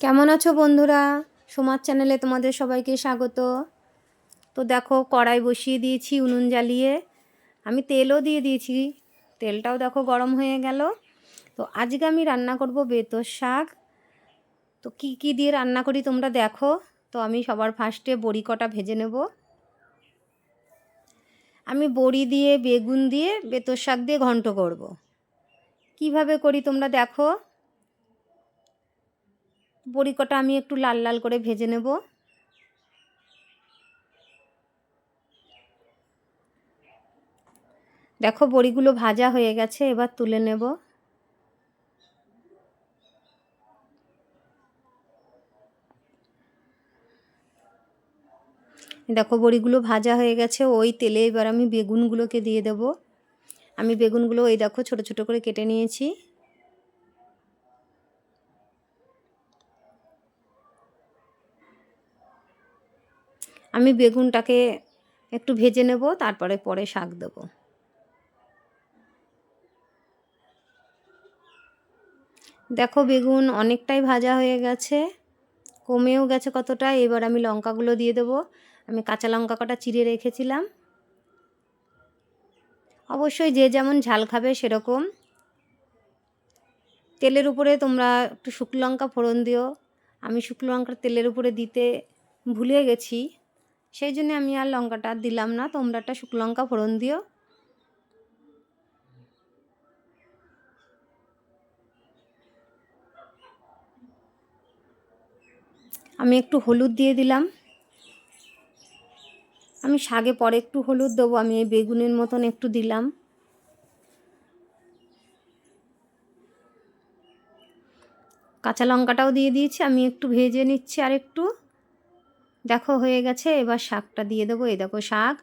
কেমন আছো বন্ধুরা? সমাজ চ্যানেলে তোমাদের সবাইকে স্বাগত। তো দেখো, কড়াই বসিয়ে দিয়েছি উনুন জ্বালিয়ে। আমি তেলও দিয়ে দিয়েছি। তেলটাও দেখো গরম হয়ে গেল। তো আজকে আমি রান্না করব বেতর শাক। তো কি কি দিয়ে রান্না করি তোমরা দেখো। তো আমি সবার ফার্স্টে বড়ি কটা ভেজে নেব। আমি বড়ি দিয়ে, বেগুন দিয়ে বেতর শাক দিয়ে ঘন্ট করব। কীভাবে করি তোমরা দেখো। বড়ি কটা আমি একটু লাল লাল করে ভেজে নেব। দেখো বড়িগুলো ভাজা হয়ে গেছে, এবার তুলে নেব। দেখো বড়িগুলো ভাজা হয়ে গেছে, ওই তেলে এবার আমি বেগুনগুলোকে দিয়ে দেব। আমি বেগুনগুলো ওই দেখো ছোট ছোট করে কেটে নিয়েছি। আমি বেগুনটাকে একটু ভেজে নেব, তারপরে পরে শাক দেব। দেখো বেগুন অনেকটাই ভাজা হয়ে গেছে, কমেও গেছে কতটা, এবার আমি লঙ্কাগুলো দিয়ে দেবো। আমি কাঁচা লঙ্কা কটা চিড়ে রেখেছিলাম। অবশ্যই যে যেমন ঝাল খাবে সেরকম। তেলের উপরে তোমরা একটু শুকনো লঙ্কা ফোড়ন দিও। আমি শুকনো লঙ্কার তেলের উপরে দিতে ভুলে গেছি। সেই জন্য আমি আর লঙ্কাটা দিলাম না। তোমরা একটা শুকনো লঙ্কা ফোড়ন দিও। আমি একটু হলুদ দিয়ে দিলাম। আমি শাগে পরে একটু হলুদ দেবো, আমি এই বেগুনের মতন একটু দিলাম। কাঁচা লঙ্কাটাও দিয়ে দিয়েছি, আমি একটু ভেজে নিচ্ছি আর একটু দেখো হয়ে গেছে, এবার শাকটা দিয়ে দেবো। এই দেখো শাক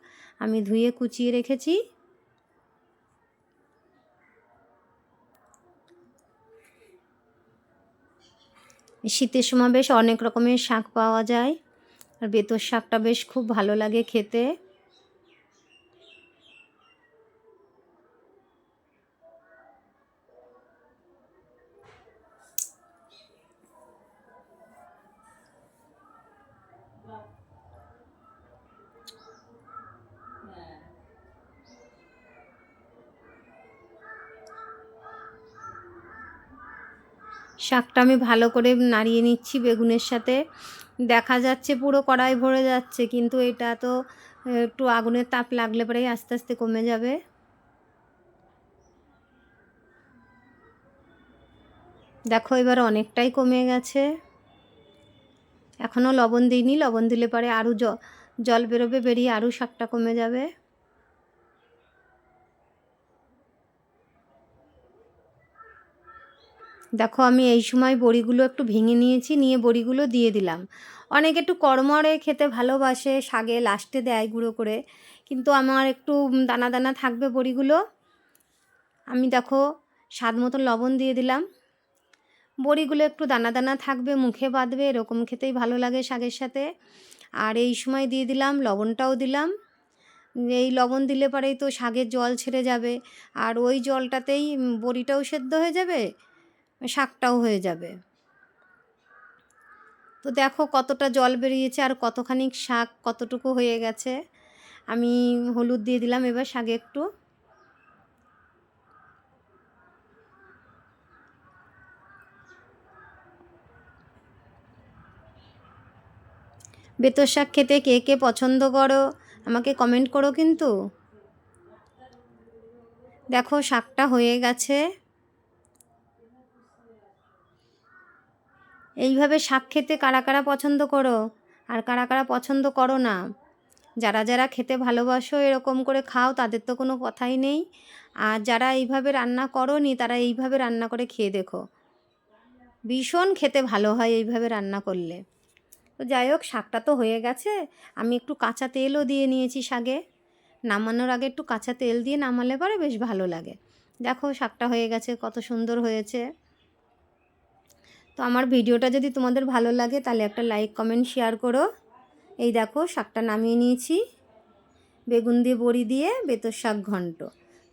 আমি ধুয়ে কুচিয়ে রেখেছি। শীতের সময় বেশ অনেক রকমের শাক পাওয়া যায়। আর বেতর শাকটা বেশ খুব ভালো লাগে খেতে। শাকটা আমি ভালো করে নাড়িয়ে নিচ্ছি বেগুনের সাথে। দেখা যাচ্ছে পুরো কড়াই ভরে যাচ্ছে, কিন্তু এটা তো একটু আগুনের তাপ লাগলে পরেই আস্তে আস্তে কমে যাবে। দেখো এবার অনেকটাই কমে গেছে। এখনও লবণ দিইনি, লবণ দিলে পরে আরও জল বেরোবে, বেরিয়ে আরও শাকটা কমে যাবে। দেখো, আমি এই সময় বড়িগুলো একটু ভেঙে নিয়েছি, নিয়ে বড়িগুলো দিয়ে দিলাম। অনেকে একটু কড়মড়ে খেতে ভালোবাসে, শাগে লাস্টে দেয় গুঁড়ো করে। কিন্তু আমার একটু দানা দানা থাকবে বড়িগুলো। আমি দেখো, স্বাদ মতো লবণ দিয়ে দিলাম। বড়িগুলো একটু দানা দানা থাকবে, মুখে বাঁধবে, এরকম খেতেই ভালো লাগে শাগের সাথে। আর এই সময় দিয়ে দিলাম, লবণটাও দিলাম। এই লবণ দিলে পরেই তো শাগের জল ছেড়ে যাবে। আর ওই জলটাতেই বড়িটাও সেদ্ধ হয়ে যাবে। শাকটাও হয়ে যাবে। তো দেখো কতটা জল বেরিয়েছে আর কতখানি শাক কতটুকু হয়ে গেছে। আমি হলুদ দিয়ে দিলাম এবার শাকে একটু। বেতর শাক খেতে কে কে পছন্দ করো আমাকে কমেন্ট করো কিন্তু। দেখো শাকটা হয়ে গেছে। এইভাবে শাক খেতে কারা কারা পছন্দ করো? আর কারা কারা পছন্দ করো না? যারা যারা খেতে ভালোবাসো, এরকম করে খাও, তাদের তো কোনো কথাই নেই। আর যারা এইভাবে রান্না করো নি তারা এইভাবে রান্না করে খেয়ে দেখো। ভীষণ খেতে ভালো হয় এইভাবে রান্না করলে। তো যাই হোক, শাকটা তো হয়ে গেছে। আমি একটু কাঁচা তেলও দিয়ে নিয়েছি শাকে। নামানোর আগে একটু কাঁচা তেল দিয়ে নামালে পরে বেশ ভালো লাগে। দেখো, শাকটা হয়ে গেছে, কত সুন্দর হয়েছে। তো আমার ভিডিওটা যদি তোমাদের ভালো লাগে, তাহলে একটা লাইক কমেন্ট শেয়ার করো। এই দেখো, শাকটা নামিয়ে নিয়েছি। বেগুন দিয়ে বড়ি দিয়ে বেতর শাক ঘন্ট।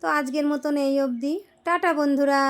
তো আজকের মতন এই অবধি। টাটা বন্ধুরা!